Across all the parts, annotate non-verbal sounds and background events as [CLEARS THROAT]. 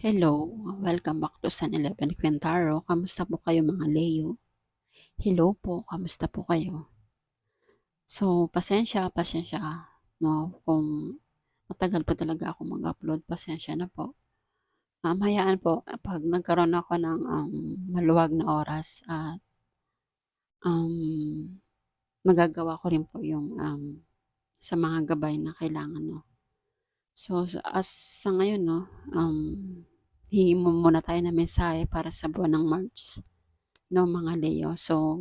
Hello, welcome back to San 11 Quintaro. Kamusta po kayo mga Leo? Hello po, kamusta po kayo? So, pasensya, pasensya, no, kung matagal po talaga ako mag-upload, pasensya na po. Um, hayaan po, pag nagkaroon ako ng um, maluwag na oras at um, magagawa ko rin po yung um, sa mga gabay na kailangan, no. So, as sa ngayon, no, um, hingi mo muna tayo ng mensahe para sa buwan ng March, no, mga Leo. So,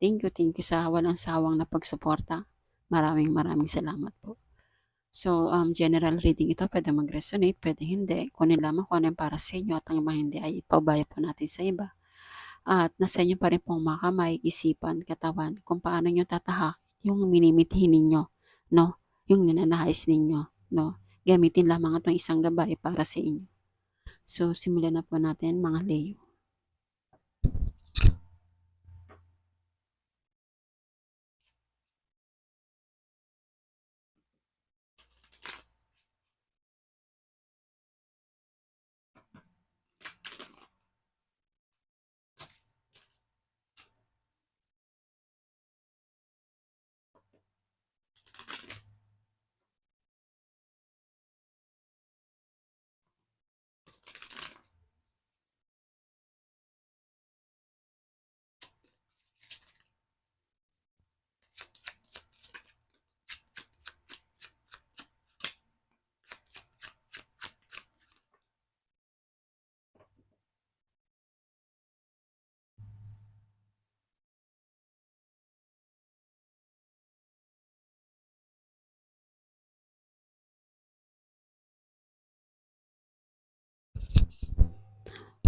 thank you, thank you sa walang sawang na pagsuporta. Maraming maraming salamat po. So, um, general reading ito, pwede mag-resonate, pwede hindi. Kunin lamang kung ano yung para sa inyo at ang mga hindi ay paubaya po natin sa iba. At nasa inyo pa rin pong makamay, isipan, katawan, kung paano nyo tatahak yung minimithin ninyo, no? Yung ninanahis ninyo, no? Gamitin lamang itong isang gabay para sa inyo. So, simulan na po natin mga Leo.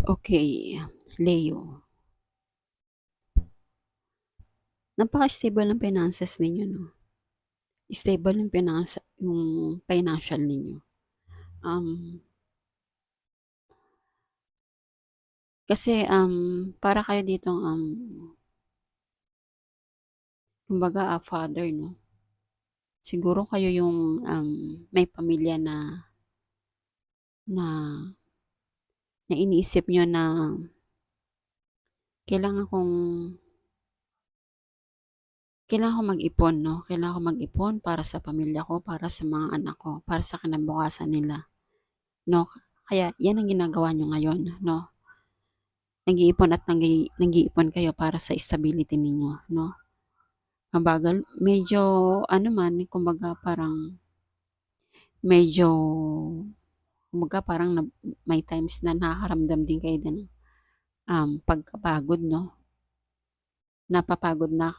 Okay, Leo. Napaka-stable ng finances ninyo, no? Stable yung, finance, yung financial ninyo. Um, kasi, um, para kayo dito, um, kumbaga, a father, no? Siguro kayo yung um, may pamilya na na na iniisip nyo na kailangan kong kailangan ko mag-ipon, no? Kailangan ko mag-ipon para sa pamilya ko, para sa mga anak ko, para sa kinabukasan nila. No? Kaya, yan ang ginagawa nyo ngayon, no? Nag-iipon at nag-iipon kayo para sa stability ninyo, no? Mabagal, medyo, ano man, kumbaga parang, medyo, kumbaga parang na, may times na nakakaramdam din kayo din um, pagkapagod, no? Napapagod na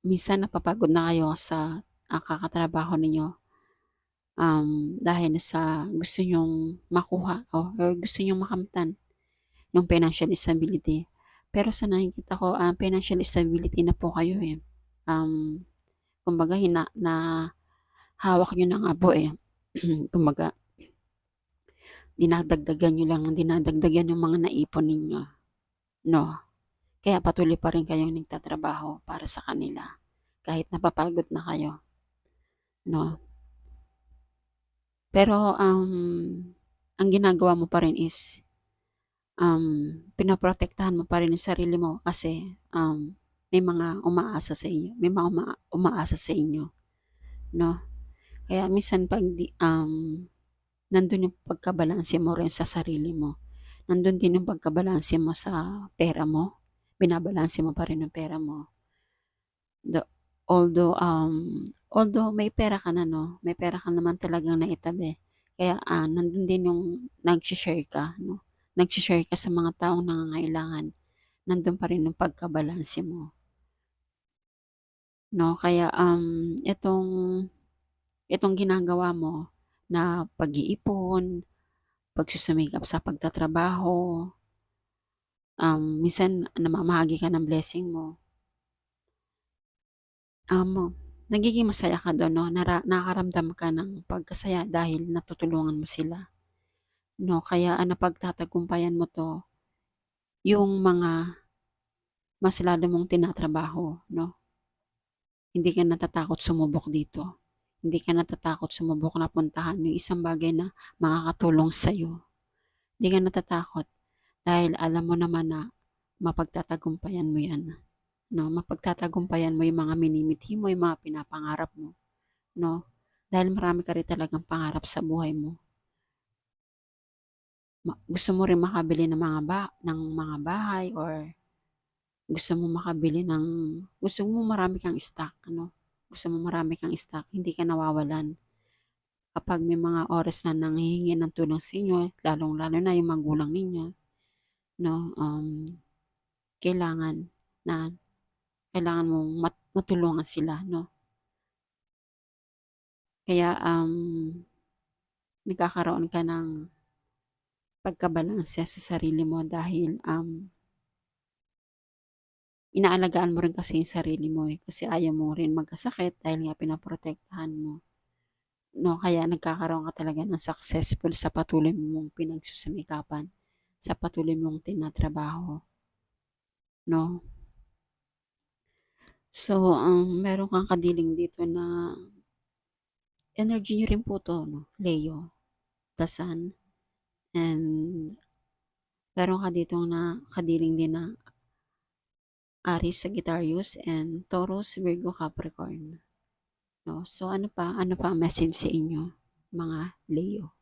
minsan napapagod na kayo sa uh, kakatrabaho ninyo um, dahil sa gusto nyong makuha o or gusto nyong makamtan yung financial stability. Pero sa nakikita ko, uh, financial stability na po kayo eh. Um, kumbaga, hina, na hawak nyo na nga po eh. [CLEARS THROAT] kumbaga, dinadagdagan nyo lang, dinadagdagan yung mga naipon ninyo. No. Kaya patuloy pa rin kayong nagtatrabaho para sa kanila. Kahit napapagod na kayo. No? Pero, um, ang ginagawa mo pa rin is, um, pinoprotektahan mo pa rin yung sarili mo kasi, um, may mga umaasa sa inyo. May mga uma umaasa sa inyo. No? Kaya minsan pag, um, nandun yung pagkabalanse mo rin sa sarili mo. Nandun din yung pagkabalanse mo sa pera mo binabalanse mo pa rin yung pera mo. The, although, um, although may pera ka na, no? May pera ka naman talagang naitabi. Kaya, ah, nandun din yung nag-share ka, no? Nag-share ka sa mga taong nangangailangan. Nandun pa rin yung pagkabalanse mo. No? Kaya, um, itong, itong ginagawa mo na pag-iipon, pagsusumikap sa pagtatrabaho, um, minsan namamahagi ka ng blessing mo. Um, nagiging masaya ka doon, no? Nara, nakaramdam ka ng pagkasaya dahil natutulungan mo sila. No, kaya uh, napagtatagumpayan mo to yung mga mas lalo mong tinatrabaho, no? Hindi ka natatakot sumubok dito. Hindi ka natatakot sumubok na puntahan yung isang bagay na makakatulong sa'yo. 'Di ka natatakot dahil alam mo naman na mapagtatagumpayan mo 'yan, 'no? Mapagtatagumpayan mo 'yung mga minimithi mo, 'yung mga pinapangarap mo, 'no? Dahil marami ka rin talagang pangarap sa buhay mo. Ma gusto mo rin makabili ng mga ba ng mga bahay or gusto mo makabili ng gusto mo marami kang stock, ano? Gusto mo marami kang stock, hindi ka nawawalan. Kapag may mga oras na nanghihingi ng tulong sa inyo, lalong-lalo na 'yung magulang ninyo, 'no, um, kailangan na kailangan mong mat matulungan sila, 'no? Kaya, um, nagkakaroon ka ng pagkabalanse sa sarili mo dahil, um inaalagaan mo rin kasi 'yung sarili mo, eh, kasi ayaw mo rin magkasakit dahil nga pinoprotektahan mo, 'no? Kaya nagkakaroon ka talaga ng successful sa patuloy mong pinagsusumikapan, sa patuloy mong tinatrabaho, 'no? So, um, meron kang kadiling dito na energy niyo rin po 'to, 'no, Leo, the Sun, and meron ka ditong na kadiling din na Aries, Sagittarius, and Taurus, Virgo, Capricorn, 'no? So, ano pa ano pa ang message sa inyo, mga Leo?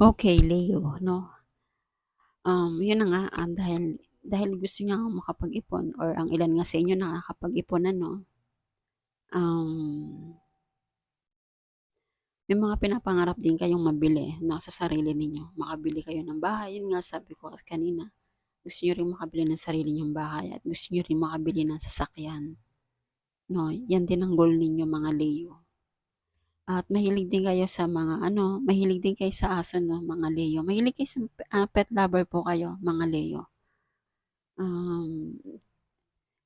Okay, Leo, 'no? Um, 'yun na nga, ah, dahil dahil gusto ngang makapag-ipon or ang ilan nga sa inyo nakakapag-ipon na, 'no? Um may mga pinapangarap din kayong mabili, 'no, sa sarili ninyo. Makabili kayo ng bahay, 'yun nga sabi ko kanina, gusto niyo rin makabili ng sarili niyong bahay at gusto niyo rin makabili ng sasakyan, 'no? 'Yan din ang goal ninyo, mga Leo. At mahilig din kayo sa mga ano, mahilig din kayo sa aso, 'no, mga Leo. Mahilig kayo sa ah, pet lover po kayo, mga Leo. Um,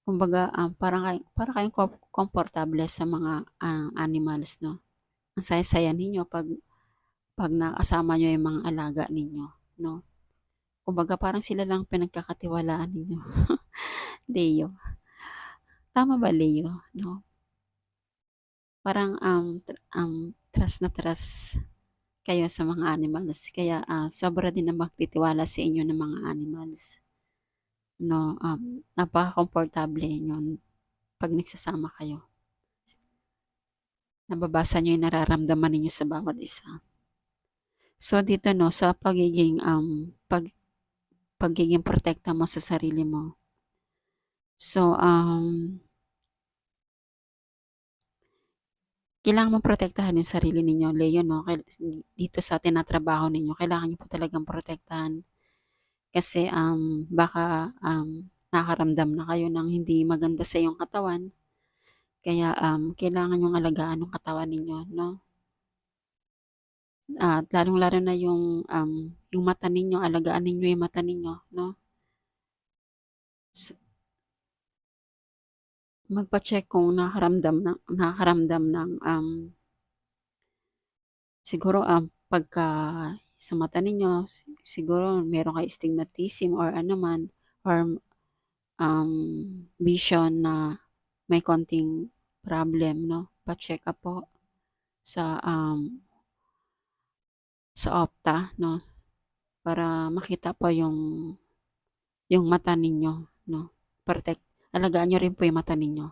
kumbaga, um, parang kay para kayong kom komportable sa mga, ah, animals, 'no? Ang saya-saya ninyo 'pag 'pag nakasama niyo 'yung mga alaga ninyo, 'no? Kumbaga parang sila lang pinagkakatiwalaan ninyo, [LAUGHS] Leo. Tama ba, Leo, 'no? Parang, um, um, trust na trust kayo sa mga animals kaya, ah, sobra din ang pagtitiwala sa inyo ng mga animals. 'No, um, napaka-komportable niyon 'pag nagsasama kayo. Nababasa niyo 'yung nararamdaman ninyo sa bawat isa. So, dito 'no, sa pagiging, um, pag pagiging protekta mo sa sarili mo. So, um kailangan mong protektahan 'yung sarili ninyo, Leo, 'no, dito sa tinatrabaho ninyo kailangan niyo po talagang protektahan. Kasi, um, baka, um, nakakaramdam na kayo ng hindi maganda sa iyong katawan. Kaya, um, kailangan niyong alagaan 'yung katawan ninyo, 'no? At lalong-lalo na 'yung, um, 'yung mata ninyo, alagaan ninyo 'yung mata ninyo, 'no? Magpa-check kung nakakaramdam ng nakakaramdam ng, um siguro, um, pagka sa mata ninyo si siguro meron kayong astigmatism or ano man or, um, vision na may konting problem, 'no, pa-check-up po sa, um sa opta, 'no, para makita po 'yung 'yung mata ninyo, 'no, protect alagaan niyo rin po 'yung mata ninyo,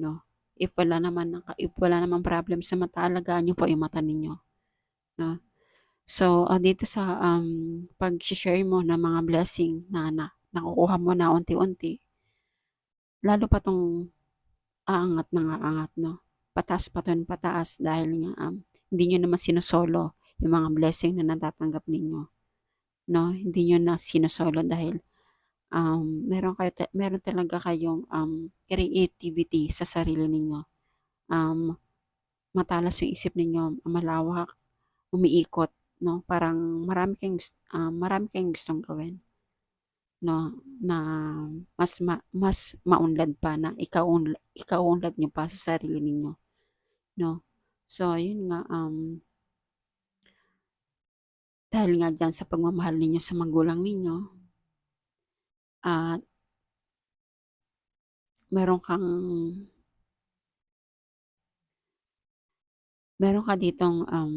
'no. If wala naman if wala namang problem sa mata, alagaan niyo po 'yung mata ninyo, 'no. So, ah, dito sa, um, pagse-share mo ng mga blessing na na nakukuha mo na unti-unti lalo pa 'tong aangat nang aangat, 'no. pataas pa ng pataas dahil nga um, hindi nyo naman sinosolo yung mga blessing na natatanggap ninyo. No, hindi nyo na sinosolo dahil um, meron kayo meron talaga kayong um, creativity sa sarili ninyo. Um, matalas yung isip ninyo, malawak, umiikot, no? Parang marami kayong uh, marami kayong gustong gawin. No, na mas ma, mas maunlad pa na ikaunlad, ikaunlad nyo pa sa sarili ninyo. No? So, yun nga, um, dahil nga dyan sa pagmamahal ninyo sa magulang ninyo, at meron kang meron ka ditong um,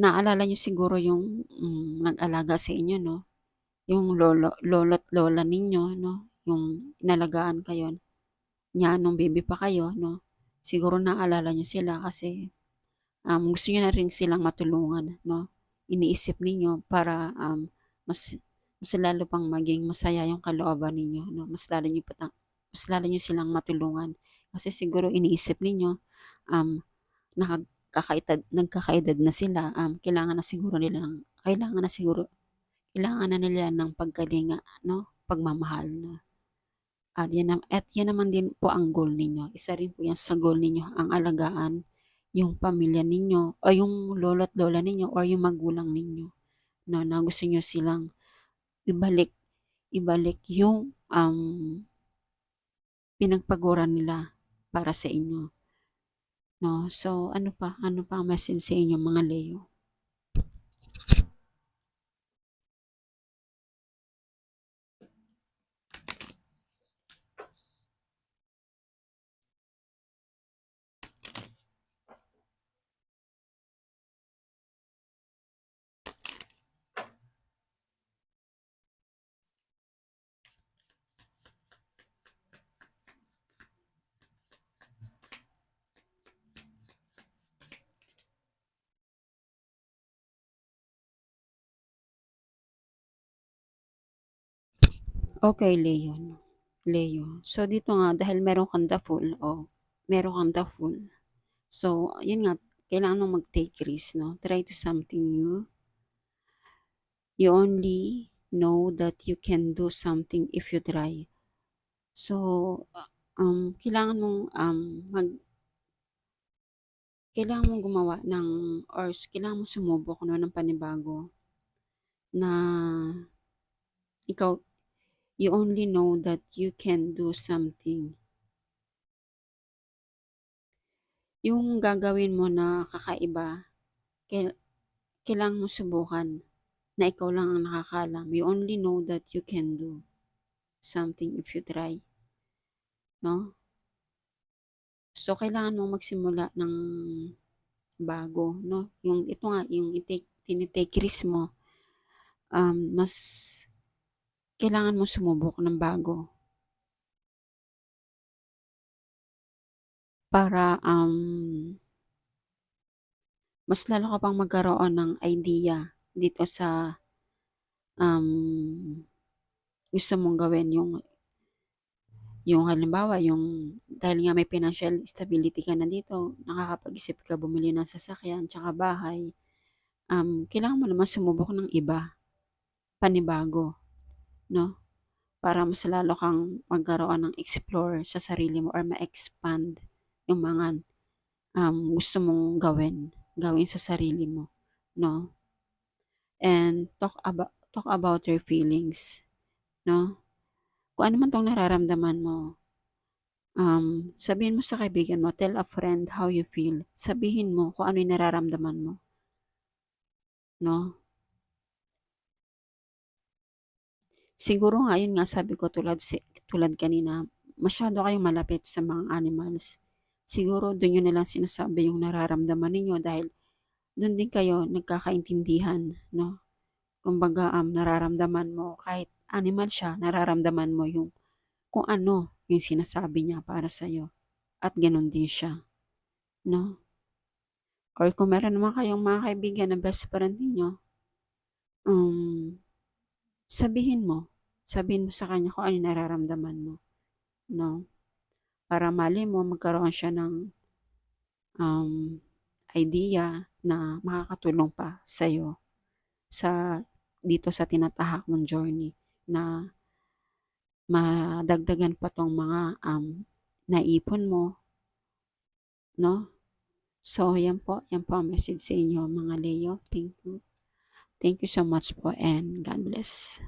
naalala nyo siguro yung um, nag-alaga sa inyo, no? Yung lolo, lolo't lola ninyo, no? Yung inalagaan kayo niya nung baby pa kayo, no? Siguro naalala nyo sila kasi um, gusto nyo na rin silang matulungan, no? Iniisip ninyo para um, mas, mas lalo pang maging masaya yung kalooban ninyo, no? Mas lalo nyo, patang, mas lalo nyo silang matulungan. Kasi siguro iniisip ninyo, um, nakakakaedad, nagkakaedad na sila, um, kailangan na siguro nila ng, kailangan na siguro, kailangan na nila ng pagkalinga, no? Pagmamahal, no? At yan, at yan naman din po ang goal ninyo. Isa rin po yan sa goal ninyo, ang alagaan yung pamilya ninyo, o yung lolo at lola ninyo, or yung magulang ninyo, no, na gusto nyo silang ibalik, ibalik yung um, pinagpaguran nila para sa inyo. No? So, ano pa? Ano pa ang message sa inyo mga Leo? Okay, Leon. Leo. So, dito nga, dahil meron kang the full, o, oh, meron kang the full. So, yun nga, kailangan mong mag-take risk, no? Try to something new. You only know that you can do something if you try. So, um, kailangan mong um, mag kailangan mong gumawa ng or kailangan mong sumubok no, ng panibago na ikaw You only know that you can do something. Yung gagawin mo na kakaiba, kailangan mo subukan na ikaw lang ang nakakalam. You only know that you can do something if you try. No? So, kailangan mo magsimula ng bago, no? Yung, ito nga, yung tinitake risk mo, um, mas kailangan mo sumubok ng bago. Para um, mas lalo ka pang magkaroon ng idea dito sa um, gusto mong gawin yung yung halimbawa yung dahil nga may financial stability ka na dito nakakapag-isip ka bumili ng sasakyan tsaka bahay um, kailangan mo naman sumubok ng iba panibago no? Para mas lalo kang magkaroon ng explore sa sarili mo or ma-expand yung mga um, gusto mong gawin, gawin sa sarili mo, no? And talk about talk about your feelings, no? Kung ano man tong nararamdaman mo, um, sabihin mo sa kaibigan mo, tell a friend how you feel. Sabihin mo kung ano yung nararamdaman mo. No? Siguro nga, yun nga sabi ko tulad, si, tulad kanina, masyado kayong malapit sa mga animals. Siguro doon yun nalang sinasabi yung nararamdaman ninyo dahil doon din kayo nagkakaintindihan, no? Kumbaga, um, nararamdaman mo, kahit animal siya, nararamdaman mo yung kung ano yung sinasabi niya para sa'yo. At ganun din siya, no? Or kung meron naman kayong mga kaibigan na best friend ninyo, um, sabihin mo, sabihin mo sa kanya kung ano nararamdaman mo. No? Para malay mo magkaroon siya ng, um, idea na makakatulong pa sa'yo sa dito sa tinatahak mong journey na madagdagan pa 'tong mga, um, naipon mo. 'No? So, yan po, yan po ang message sa inyo mga Leo. Thank you. Thank you so much po and God bless.